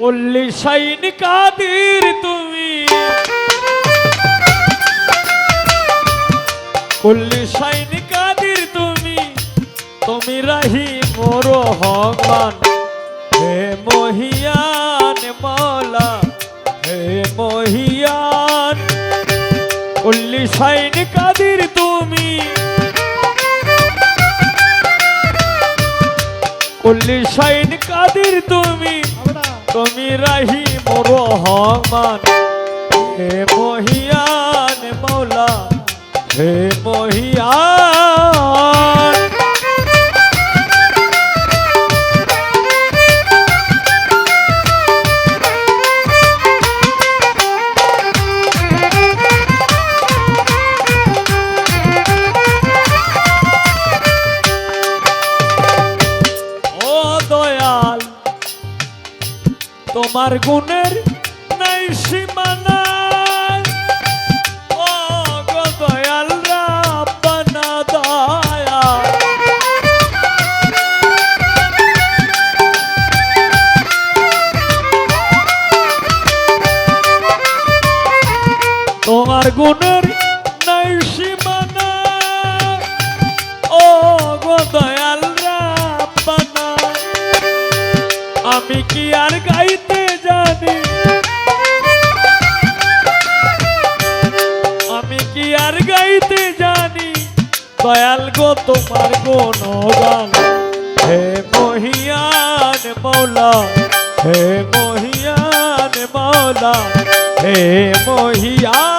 কল্লি sign Kadir তুমি? কল্লি sign Kadir তুমি? তুমি রাহি মোর ভগবান হে মহিয়ান মালা, হে মহিয়ান। কল্লি সাইন কাদির তুমি? কল্লি সাইন কাদির তুমি? তুমি রাহি মোর হমান। হে মহিয়ান মৌলা হে মহিয়ান তোমার গুণের নাই সীমানা। ও গো দয়াল রাব্বানা দয়াল। তোমার গুণের দয়াল গো তোমার কোন গান হে মহিয়ান মৌলা হে মহিয়ান মৌলা হে মহিয়ান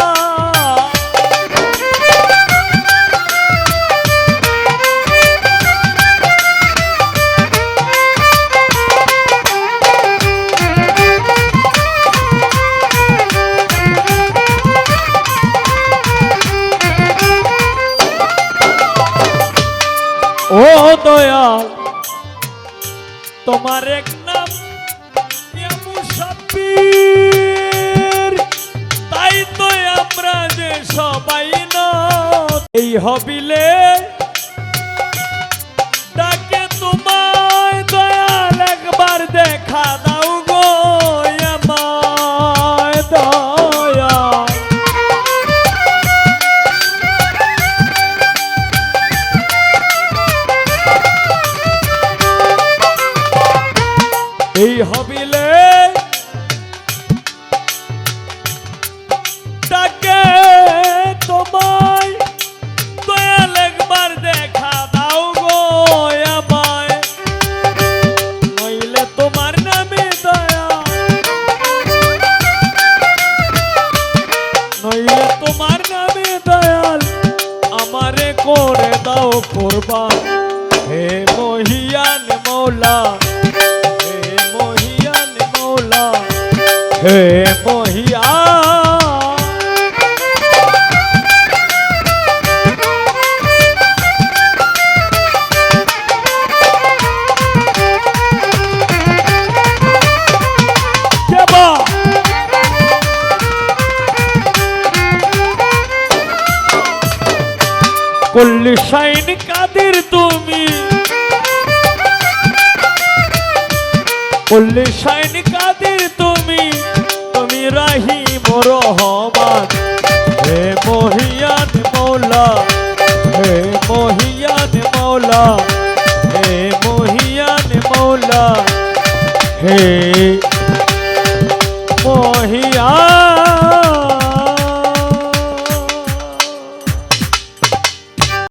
দয়াল তোমার এক নাম তাই তো আমরা যে সবাই না এই হবিলে এই হবিলে ডাকে তোমায় দয়াল একবার দেখা দাও গো নইলে তোমার নামে দয়া। নইলে তোমার নামে দয়াল আমারে করে দাও কোরবান। হে মহিয়ান মৌলা হে মহিয়ান কেবা কল্লি শাইন কাদের তুমি? কল্লি শাইন কাদের হে মহিয়ান মৌলা হে